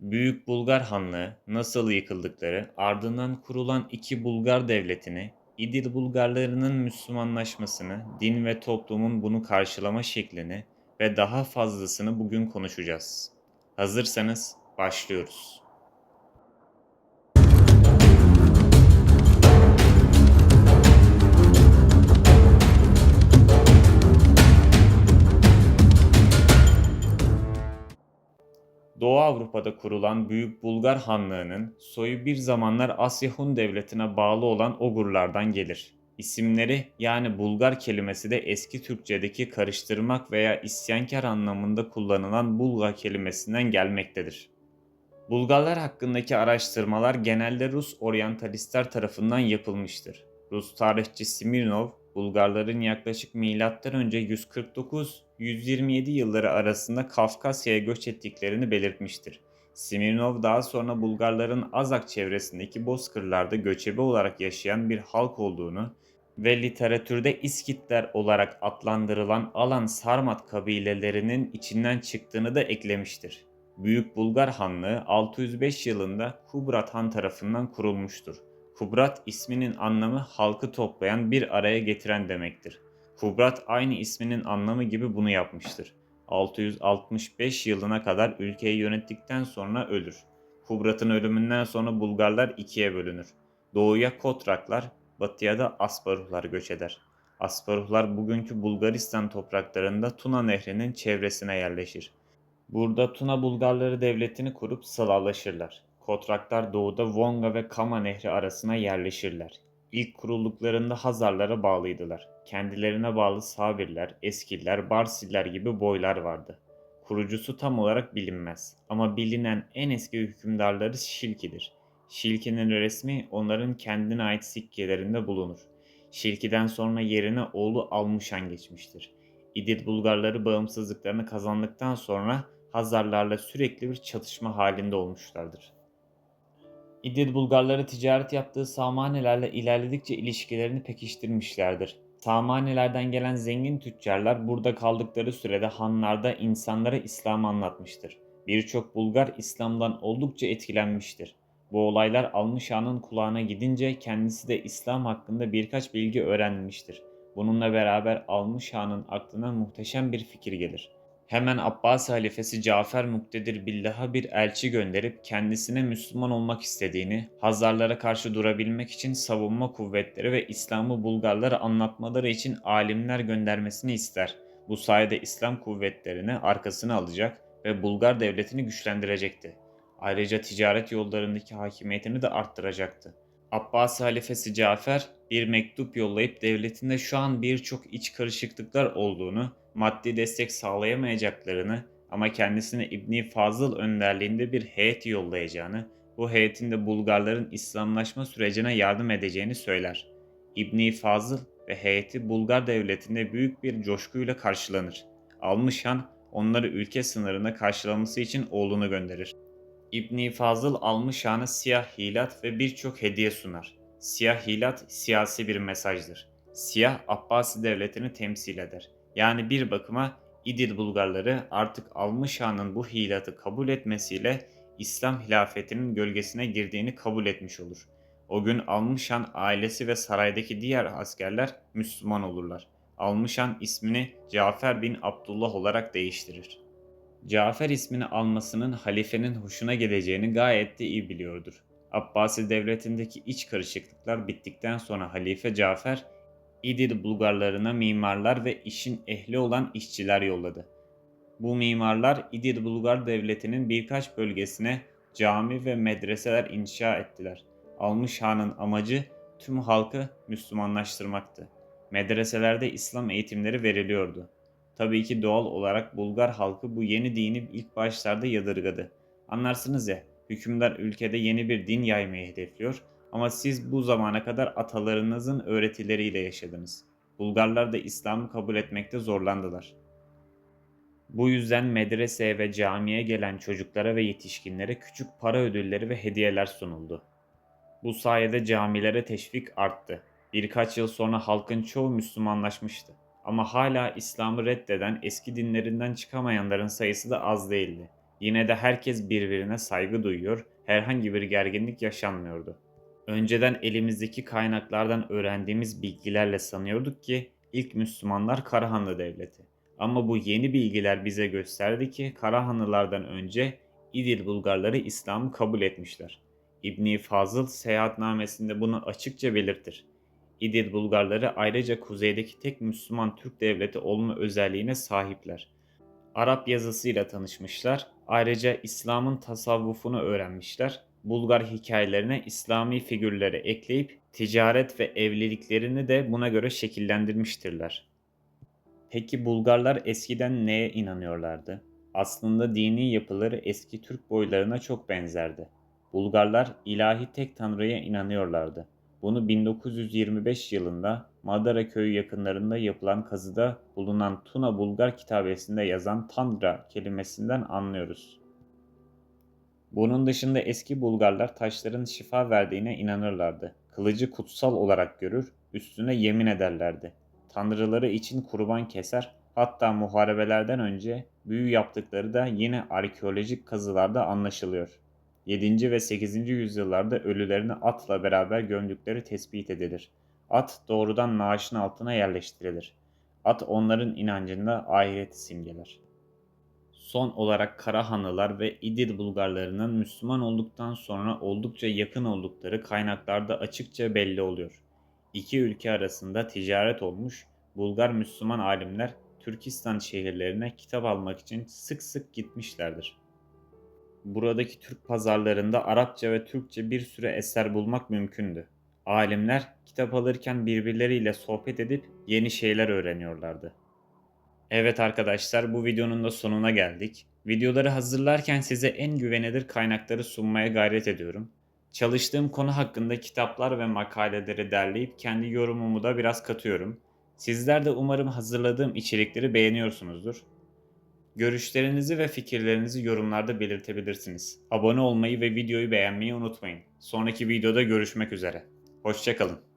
Büyük Bulgar Hanlığı nasıl yıkıldıkları, ardından kurulan iki Bulgar devletini, İdil Bulgarlarının Müslümanlaşmasını, din ve toplumun bunu karşılama şeklini ve daha fazlasını bugün konuşacağız. Hazırsanız başlıyoruz. Doğu Avrupa'da kurulan Büyük Bulgar Hanlığı'nın soyu bir zamanlar Asya Hun Devleti'ne bağlı olan Ogurlardan gelir. İsimleri yani Bulgar kelimesi de eski Türkçedeki karıştırmak veya isyankar anlamında kullanılan Bulga kelimesinden gelmektedir. Bulgarlar hakkındaki araştırmalar genelde Rus oryantalistler tarafından yapılmıştır. Rus tarihçi Smirnov, Bulgarların yaklaşık M.Ö. 149-127 yılları arasında Kafkasya'ya göç ettiklerini belirtmiştir. Smirnov daha sonra Bulgarların Azak çevresindeki bozkırlarda göçebe olarak yaşayan bir halk olduğunu ve literatürde İskitler olarak adlandırılan Alan Sarmat kabilelerinin içinden çıktığını da eklemiştir. Büyük Bulgar Hanlığı 605 yılında Kubrat Han tarafından kurulmuştur. Kubrat isminin anlamı halkı toplayan bir araya getiren demektir. Kubrat aynı isminin anlamı gibi bunu yapmıştır. 665 yılına kadar ülkeyi yönettikten sonra ölür. Kubrat'ın ölümünden sonra Bulgarlar ikiye bölünür. Doğuya Kotraklar, batıya da Asparuhlar göç eder. Asparuhlar bugünkü Bulgaristan topraklarında Tuna Nehri'nin çevresine yerleşir. Burada Tuna Bulgarları devletini kurup sıralaşırlar. Kotraklar doğuda Volga ve Kama Nehri arasına yerleşirler. İlk kurulduklarında Hazarlara bağlıydılar. Kendilerine bağlı Sabirler, Eskiller, Barsiller gibi boylar vardı. Kurucusu tam olarak bilinmez ama bilinen en eski hükümdarları Şilki'dir. Şilki'nin resmi onların kendine ait sikkelerinde bulunur. Şilki'den sonra yerine oğlu Almuşan geçmiştir. İdil Bulgarları bağımsızlıklarını kazandıktan sonra Hazarlarla sürekli bir çatışma halinde olmuşlardır. İdil Bulgarları ticaret yaptığı Samanelerle ilerledikçe ilişkilerini pekiştirmişlerdir. Samanelerden gelen zengin tüccarlar burada kaldıkları sürede hanlarda insanlara İslam'ı anlatmıştır. Birçok Bulgar İslam'dan oldukça etkilenmiştir. Bu olaylar Almış Han'ın kulağına gidince kendisi de İslam hakkında birkaç bilgi öğrenmiştir. Bununla beraber Almış Han'ın aklına muhteşem bir fikir gelir. Hemen Abbas halifesi Cafer Muktedir Billah'a bir elçi gönderip kendisine Müslüman olmak istediğini, Hazarlara karşı durabilmek için savunma kuvvetleri ve İslam'ı Bulgarlara anlatmaları için alimler göndermesini ister. Bu sayede İslam kuvvetlerini arkasına alacak ve Bulgar devletini güçlendirecekti. Ayrıca ticaret yollarındaki hakimiyetini de arttıracaktı. Abbas halifesi Cafer bir mektup yollayıp devletinde şu an birçok iç karışıklıklar olduğunu, maddi destek sağlayamayacaklarını ama kendisine İbni Fazıl önderliğinde bir heyet yollayacağını, bu heyetin de Bulgarların İslamlaşma sürecine yardım edeceğini söyler. İbni Fazıl ve heyeti Bulgar devletinde büyük bir coşkuyla karşılanır. Almış Han onları ülke sınırına karşılaması için oğlunu gönderir. İbni Fazıl almış Han'a siyah hilat ve birçok hediye sunar. Siyah hilat siyasi bir mesajdır. Siyah Abbasi devletini temsil eder. Yani bir bakıma İdil Bulgarları artık Almış Han'ın bu hilatı kabul etmesiyle İslam hilafetinin gölgesine girdiğini kabul etmiş olur. O gün Almış Han ailesi ve saraydaki diğer askerler Müslüman olurlar. Almış Han ismini Cafer bin Abdullah olarak değiştirir. Cafer ismini almasının halifenin hoşuna gideceğini gayet de iyi biliyordur. Abbasi devletindeki iç karışıklıklar bittikten sonra halife Cafer, İdil Bulgarlarına mimarlar ve işin ehli olan işçiler yolladı. Bu mimarlar İdil Bulgar devletinin birkaç bölgesine cami ve medreseler inşa ettiler. Almış Han'ın amacı tüm halkı Müslümanlaştırmaktı. Medreselerde İslam eğitimleri veriliyordu. Tabii ki doğal olarak Bulgar halkı bu yeni dini ilk başlarda yadırgadı. Anlarsınız ya, hükümdar ülkede yeni bir din yaymayı hedefliyor ama siz bu zamana kadar atalarınızın öğretileriyle yaşadınız. Bulgarlar da İslam'ı kabul etmekte zorlandılar. Bu yüzden medreseye ve camiye gelen çocuklara ve yetişkinlere küçük para ödülleri ve hediyeler sunuldu. Bu sayede camilere teşvik arttı. Birkaç yıl sonra halkın çoğu Müslümanlaşmıştı. Ama hala İslam'ı reddeden eski dinlerinden çıkamayanların sayısı da az değildi. Yine de herkes birbirine saygı duyuyor, herhangi bir gerginlik yaşanmıyordu. Önceden elimizdeki kaynaklardan öğrendiğimiz bilgilerle sanıyorduk ki ilk Müslümanlar Karahanlı Devleti. Ama bu yeni bilgiler bize gösterdi ki Karahanlılardan önce İdil Bulgarları İslam'ı kabul etmişler. İbni Fazıl seyahatnamesinde bunu açıkça belirtir. İdil Bulgarları ayrıca kuzeydeki tek Müslüman Türk devleti olma özelliğine sahipler. Arap yazısıyla tanışmışlar. Ayrıca İslam'ın tasavvufunu öğrenmişler. Bulgar hikayelerine İslami figürleri ekleyip ticaret ve evliliklerini de buna göre şekillendirmiştirler. Peki Bulgarlar eskiden neye inanıyorlardı? Aslında dini yapıları eski Türk boylarına çok benzerdi. Bulgarlar ilahi tek tanrıya inanıyorlardı. Bunu 1925 yılında Madara köyü yakınlarında yapılan kazıda bulunan Tuna Bulgar kitabesinde yazan Tanrı kelimesinden anlıyoruz. Bunun dışında eski Bulgarlar taşların şifa verdiğine inanırlardı. Kılıcı kutsal olarak görür, üstüne yemin ederlerdi. Tanrıları için kurban keser, hatta muharebelerden önce büyü yaptıkları da yine arkeolojik kazılarda anlaşılıyor. 7. ve 8. yüzyıllarda ölülerini atla beraber gömdükleri tespit edilir. At doğrudan naaşın altına yerleştirilir. At onların inancında ahireti simgeler. Son olarak Karahanlılar ve İdil Bulgarlarının Müslüman olduktan sonra oldukça yakın oldukları kaynaklarda açıkça belli oluyor. İki ülke arasında ticaret olmuş, Bulgar Müslüman alimler Türkistan şehirlerine kitap almak için sık sık gitmişlerdir. Buradaki Türk pazarlarında Arapça ve Türkçe bir sürü eser bulmak mümkündü. Alimler kitap alırken birbirleriyle sohbet edip yeni şeyler öğreniyorlardı. Evet arkadaşlar bu videonun da sonuna geldik. Videoları hazırlarken size en güvenilir kaynakları sunmaya gayret ediyorum. Çalıştığım konu hakkında kitaplar ve makaleleri derleyip kendi yorumumu da biraz katıyorum. Sizler de umarım hazırladığım içerikleri beğeniyorsunuzdur. Görüşlerinizi ve fikirlerinizi yorumlarda belirtebilirsiniz. Abone olmayı ve videoyu beğenmeyi unutmayın. Sonraki videoda görüşmek üzere. Hoşçakalın.